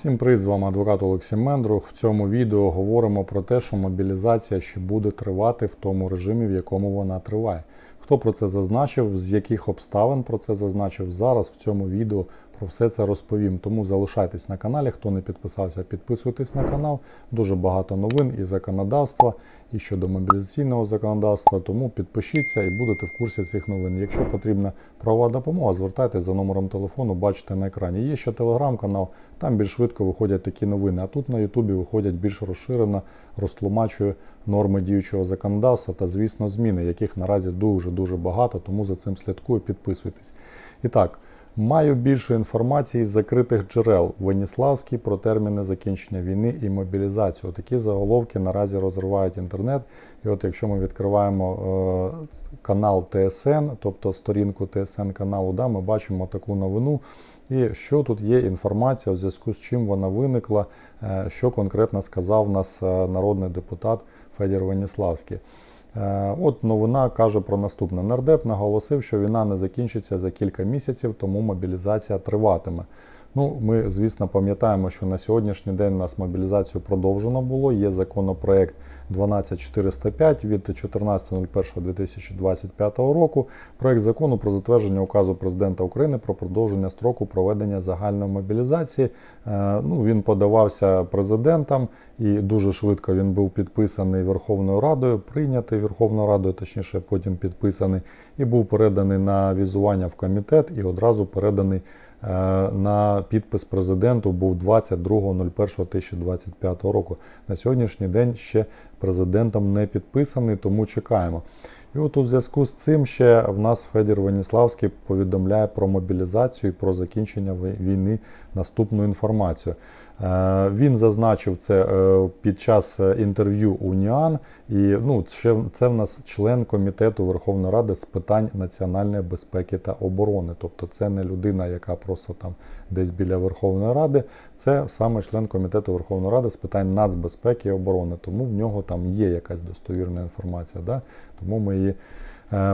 Всім привіт, з вами адвокат Олексій Мендрух. В цьому відео говоримо про те, що мобілізація ще буде тривати в тому режимі, в якому вона триває. Хто про це зазначив, з яких обставин про це зазначив, зараз в цьому відео про все це розповім. Тому залишайтесь на каналі. Хто не підписався, підписуйтесь на канал. Дуже багато новин і законодавства, і щодо мобілізаційного законодавства. Тому підпишіться і будете в курсі цих новин. Якщо потрібна правова допомога, звертайтеся за номером телефону, бачите на екрані. Є ще телеграм-канал, там більш швидко виходять такі новини. А тут на Ютубі виходять більш розширено, розтлумачує норми діючого законодавства та, звісно, зміни, яких наразі дуже дуже багато. Тому за цим слідкую, підписуйтесь. І так. Маю більше інформації з закритих джерел Веніславський про терміни закінчення війни і мобілізацію. Такі заголовки наразі розривають інтернет. І от якщо ми відкриваємо е, канал ТСН, тобто сторінку ТСН каналу, да, ми бачимо таку новину. І що тут є інформація, у зв'язку з чим вона виникла, е, що конкретно сказав нас е, народний депутат Федір Веніславський. Е, От новина каже про наступне. Нардеп наголосив, що війна не закінчиться за кілька місяців, тому мобілізація триватиме. Ну, ми, звісно, пам'ятаємо, що на сьогоднішній день у нас мобілізацію продовжено було. Є законопроект 12405 від 14.01.2025 року. Проект закону про затвердження указу президента України про продовження строку проведення загальної мобілізації. Е, Ну, він подавався президентом і дуже швидко він був підписаний Верховною Радою, прийнятий Верховною Радою, точніше, потім підписаний, і був переданий на візування в комітет і одразу переданий. Е, на підпис президенту був 22.01.2025 року. На сьогоднішній день ще президентом не підписаний, тому чекаємо. І от у зв'язку з цим ще в нас Федір Веніславський повідомляє про мобілізацію і про закінчення війни наступну інформацію. Е, Він зазначив це е, під час інтерв'ю УНІАН, і ну, це в нас член комітету Верховної Ради з питань національної безпеки та оборони. Тобто це не людина, яка просто там десь біля Верховної Ради, це саме член комітету Верховної Ради з питань нацбезпеки і оборони. Тому в нього там є якась достовірна інформація. Да? Тому ми її е,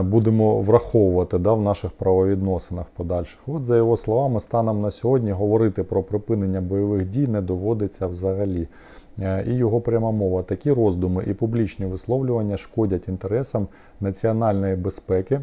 будемо враховувати да, в наших правовідносинах подальших. От за його словами, станом на сьогодні говорити про припинення бойових дій не доводиться взагалі. Е, І його пряма мова. Такі роздуми і публічні висловлювання шкодять інтересам національної безпеки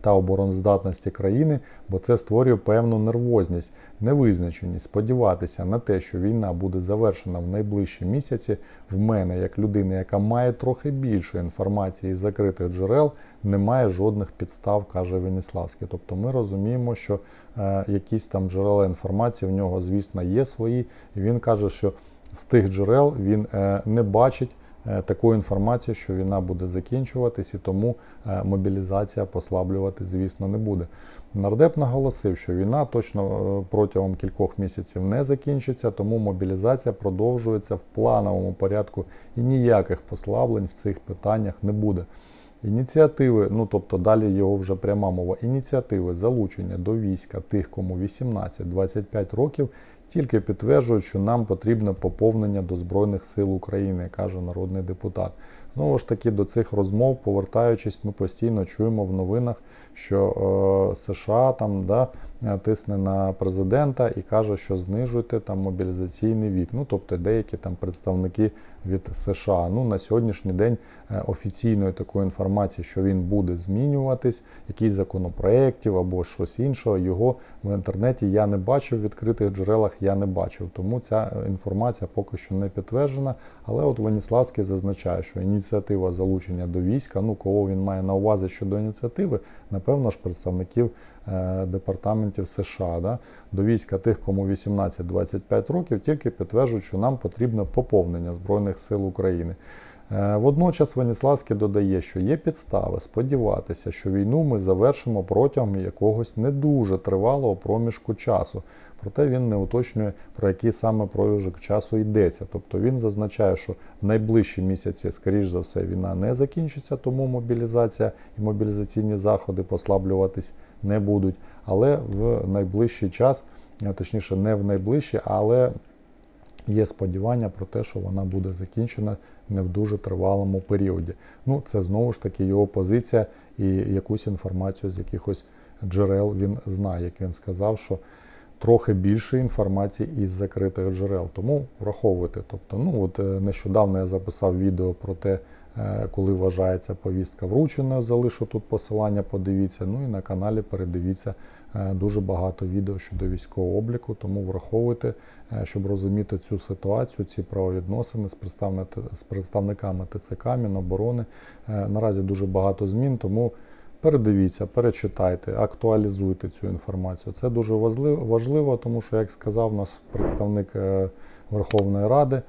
та обороноздатності країни, бо це створює певну нервозність, невизначеність. Сподіватися на те, що війна буде завершена в найближчі місяці, в мене, як людина, яка має трохи більше інформації з закритих джерел, немає жодних підстав, каже Веніславський. Тобто ми розуміємо, що е, якісь там джерела інформації в нього, звісно, є свої, і він каже, що з тих джерел він е, не бачить. Е, Такої інформації, що війна буде закінчуватись, і тому е, мобілізація послаблювати, звісно, не буде. Нардеп наголосив, що війна точно е, протягом кількох місяців не закінчиться, тому мобілізація продовжується в плановому порядку і ніяких послаблень в цих питаннях не буде. Ініціативи, ну тобто далі його вже пряма мова, ініціативи залучення до війська тих, кому 18-25 років, тільки підтверджують, що нам потрібне поповнення до Збройних сил України, каже народний депутат. Знову ж таки, до цих розмов, повертаючись, ми постійно чуємо в новинах, що е, США там да, тисне на президента і каже, що знижуйте там мобілізаційний вік. Ну тобто деякі там представники від США. Ну на сьогоднішній день е, офіційної такої інформації, що він буде змінюватись, якісь законопроєктів або щось іншого. Його в інтернеті я не бачив, в відкритих джерелах я не бачив. Тому ця інформація поки що не підтверджена. Але от Веніславський зазначає, що ініціатива залучення до війська, ну кого він має на увазі щодо ініціативи, напевно ж представників е, департаментів США да, до війська тих, кому 18-25 років, тільки підтверджують, що нам потрібно поповнення Збройних сил України. Е, Водночас Веніславський додає, що є підстави сподіватися, що війну ми завершимо протягом якогось не дуже тривалого проміжку часу. Проте він не уточнює, про який саме проміжок часу йдеться. Тобто він зазначає, що в найближчі місяці, скоріш за все, війна не закінчиться, тому мобілізація і мобілізаційні заходи послаблюватись не будуть. Але в найближчий час, точніше, не в найближчий, але є сподівання про те, що вона буде закінчена не в дуже тривалому періоді. Ну, це знову ж таки його позиція і якусь інформацію з якихось джерел він знає, як він сказав, що трохи більше інформації із закритих джерел. Тому враховуйте. Тобто, ну от е, нещодавно я записав відео про те, коли вважається повістка врученою. Залишу тут посилання, подивіться. Ну і на каналі передивіться е, дуже багато відео щодо військового обліку. Тому враховуйте, е, щоб розуміти цю ситуацію, ці правовідносини з, представниками ТЦК, Міноборони. Е, Наразі дуже багато змін, тому. Передивіться, перечитайте, актуалізуйте цю інформацію. Це дуже важливо, тому що, як сказав нас представник е, Верховної Ради, е,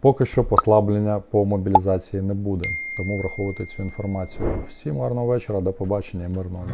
поки що послаблення по мобілізації не буде. Тому враховуйте цю інформацію. Всім гарного вечора, до побачення мирного.